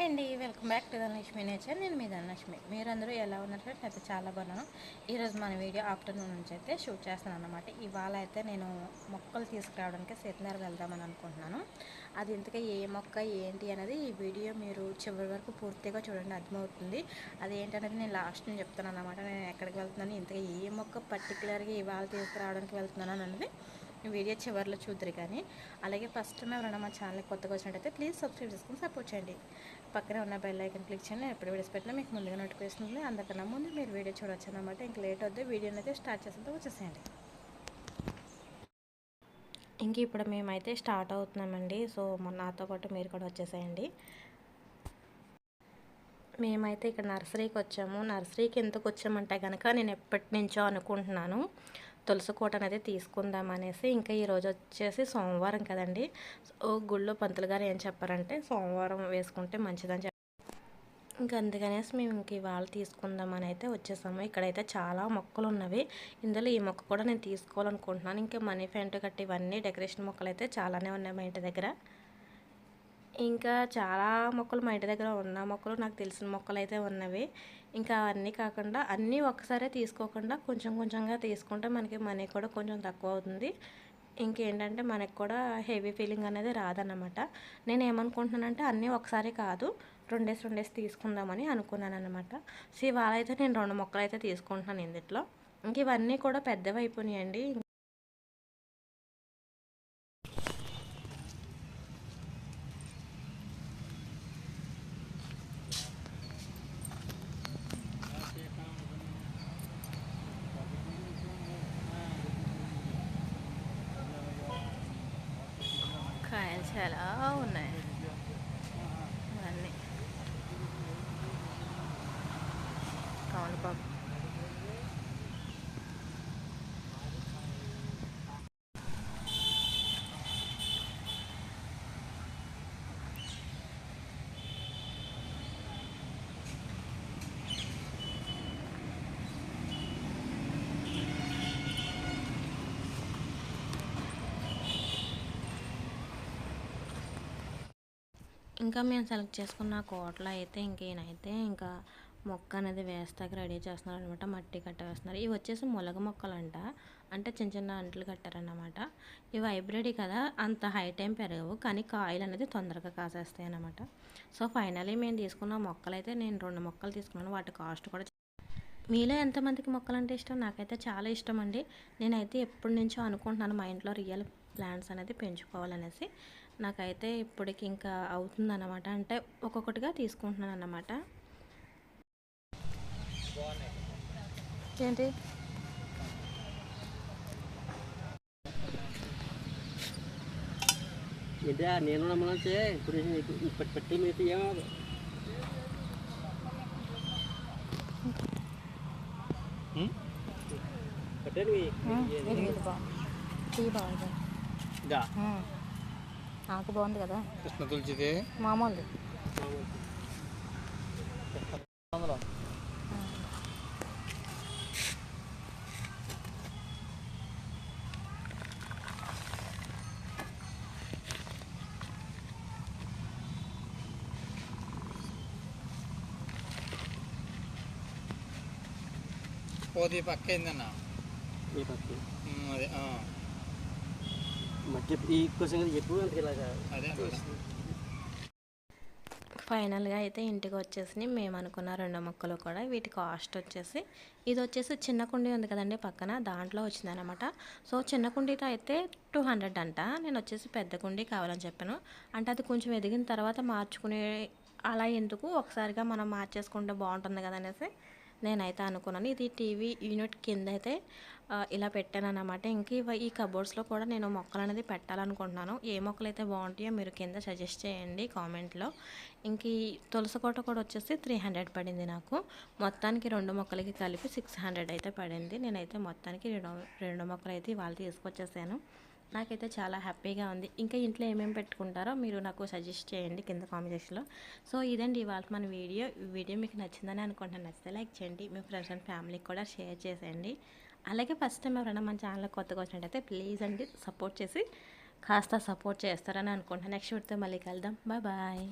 Hi అండి welcome back to Dhanalakshmi nature. నేను మీ ధనలక్ష్మి. మీరందరూ ఎలా ఉన్నారు? అయితే చాలా బాగున్నాను. ఈరోజు మన వీడియో ఆఫ్టర్నూన్ నుంచి అయితే షూట్ చేస్తాను అనమాట ఇవాళ అయితే నేను మొక్కలు తీసుకురావడానికి సీతనగర్ వెళ్దామని అనుకుంటున్నాను. అది ఇంతగా ఏ మొక్క ఏంటి అనేది ఈ వీడియో మీరు చివరి వరకు పూర్తిగా చూడండి అర్థమవుతుంది. అది ఏంటనేది నేను లాస్ట్ నేను చెప్తాను అనమాట నేను ఎక్కడికి వెళ్తున్నాను ఇంతగా ఏ మొక్క పర్టికులర్గా ఇవాళ తీసుకురావడానికి వెళ్తున్నాను అనేది వీడియో చివరిలో చూద్దరు కానీ. అలాగే ఫస్ట్ మేము ఎవరైనా మా ఛానల్ కొత్తగా వచ్చినట్టయితే ప్లీజ్ సబ్స్క్రైబ్ చేసుకుని సపోర్ట్ చేయండి. పక్కనే ఉన్న బెల్ ఐకన్ క్లిక్ చేయండి నేను ఎప్పుడు వీడియోస్ పెట్టినా మీకు ముందుగా నోటిఫికేషన్ ఉంది. అందరికన్నా ముందు మీరు వీడియో చూడొచ్చు అనమాట ఇంక లేట్ వద్దు వీడియోని అయితే స్టార్ట్ చేసేందుకు వచ్చేసేయండి. ఇంక ఇప్పుడు మేమైతే స్టార్ట్ అవుతున్నామండి. సో నాతో పాటు మీరు కూడా వచ్చేసేయండి. మేమైతే ఇక్కడ నర్సరీకి వచ్చాము. నర్సరీకి ఎందుకు వచ్చామంటే కనుక నేను ఎప్పటి నుంచో అనుకుంటున్నాను. తులసికోట అనేది తీసుకుందాం అనేసి ఇంకా ఈరోజు వచ్చేసి సోమవారం కదండి. ఓ గుళ్ళో పంతులు గారు ఏం చెప్పారంటే సోమవారం వేసుకుంటే మంచిదని చెప్పారు ఇంకా అందుకనేసి మేము ఇంక ఇవాళ తీసుకుందామని అయితే వచ్చేసాము. ఇక్కడైతే చాలా మొక్కలు ఉన్నవి. ఇందులో ఈ మొక్క కూడా నేను తీసుకోవాలనుకుంటున్నాను. ఇంకా మనీ ఫ్యాంట్ గట్టి ఇవన్నీ డెకరేషన్ మొక్కలు అయితే చాలానే ఉన్నాయి మా ఇంటి దగ్గర. ఇంకా చాలా మొక్కలు మా ఇంటి దగ్గర ఉన్న మొక్కలు నాకు తెలిసిన మొక్కలు అయితే ఉన్నవి. ఇంకా అవన్నీ కాకుండా అన్నీ ఒక్కసారే తీసుకోకుండా కొంచెం కొంచెంగా తీసుకుంటే మనకి మనీ కూడా కొంచెం తక్కువ అవుతుంది. ఇంకేంటంటే మనకు కూడా హెవీ ఫీలింగ్ అనేది రాదన్నమాట. నేను ఏమనుకుంటున్నానంటే అన్నీ ఒకసారి కాదు రెండేసి రెండేసి తీసుకుందామని అనుకున్నాను అనమాట సో ఇవాళ అయితే నేను రెండు మొక్కలు అయితే తీసుకుంటున్నాను ఇందులో ఇంక ఇవన్నీ కూడా పెద్దవి అయిపోయినాయండి. చాలా ఉన్నాయి. అన్నీ కావాలి బాబు ఇంకా మేము సెలెక్ట్ చేసుకున్న కోటలో అయితే ఇంకేనైతే ఇంకా మొక్క అనేది వేస్తాక రెడీ చేస్తున్నారు అనమాట మట్టి కట్ట వేస్తున్నారు ఇవి వచ్చేసి మొలగ మొక్కలంట. అంటే చిన్న చిన్న అంట్లు కట్టారన్నమాట. ఇవి హైబ్రిడ్ కదా. అంత హైట్ ఏం పెరగవు. కానీ కాయలు అనేది తొందరగా కాసేస్తాయి అనమాట సో ఫైనలీ మేము తీసుకున్న మొక్కలు అయితే నేను రెండు మొక్కలు తీసుకున్నాను. వాటి కాస్ట్ కూడా మీలో ఎంతమందికి మొక్కలు అంటే ఇష్టం? నాకైతే చాలా ఇష్టం అండి. నేనైతే ఎప్పటి నుంచో అనుకుంటున్నాను మా ఇంట్లో రియల్ ప్లాంట్స్ అనేది పెంచుకోవాలనేసి. నాకైతే ఇప్పటికి ఇంకా అవుతుందన్నమాట. అంటే ఒక్కొక్కటిగా తీసుకుంటున్నాను అన్నమాట ఏంటి ఏంటి నేను నమ్మనంటే ఇప్పుడు పెట్టి పెట్టండి ఇది బాగుంది కదా. కృష్ణ తులసిది. అందులో పోది పక్క పక్క అదే ఈ క్వశ్చన్ ఎప్పుడు అంత ఇలాగా అదే ఫైనల్గా అయితే ఇంటికి వచ్చేసి మేము అనుకున్న రెండు మొక్కలు కూడా వీటి కాస్ట్ వచ్చేసి ఇది వచ్చేసి చిన్న కుండీ ఉంది కదండి పక్కన దాంట్లో వచ్చిందనమాట సో చిన్న కుండీతో అయితే టూ హండ్రెడ్ అంట. నేను వచ్చేసి పెద్ద కుండీ కావాలని చెప్పాను. అంటే అది కొంచెం ఎదిగిన తర్వాత మార్చుకునే అలా ఎందుకు ఒకసారిగా మనం మార్చేసుకుంటే బాగుంటుంది కదా అనేసి నేనైతే అనుకున్నాను. ఇది టీవీ యూనిట్ కింద అయితే ఇలా పెట్టాను అనమాట ఇంక ఇవ- ఈ కబోర్డ్స్లో కూడా నేను మొక్కలు అనేది పెట్టాలనుకుంటున్నాను. ఏ మొక్కలు అయితే బాగుంటాయో మీరు కింద సజెస్ట్ చేయండి కామెంట్లో. ఇంక ఈ తులసి కోట కూడా వచ్చేసి త్రీ హండ్రెడ్ పడింది నాకు. మొత్తానికి రెండు మొక్కలకి కలిపి సిక్స్ హండ్రెడ్ అయితే పడింది. నేనైతే మొత్తానికి రెండు రెండు మొక్కలు అయితే ఇవాళ తీసుకొచ్చేసాను. నాకైతే చాలా హ్యాపీగా ఉంది. ఇంకా ఇంట్లో ఏమేమి పెట్టుకుంటారో మీరు నాకు సజెస్ట్ చేయండి కింద కాంబినేషన్లో సో ఇదండి ఇవాళ మన వీడియో. ఈ వీడియో మీకు నచ్చిందని అనుకుంటున్నాను. నచ్చితే లైక్ చేయండి. మీ ఫ్రెండ్స్ అండ్ ఫ్యామిలీకి కూడా షేర్ చేసేయండి. అలాగే ఫస్ట్ టైం ఎవరైనా మన ఛానల్ కొత్తగా వచ్చినట్టయితే ప్లీజ్ అండి సపోర్ట్ చేసి కాస్త సపోర్ట్ చేస్తారని అనుకుంటున్నాను. నెక్స్ట్ వీడితో మళ్ళీ కలుద్దాం. Bye bye.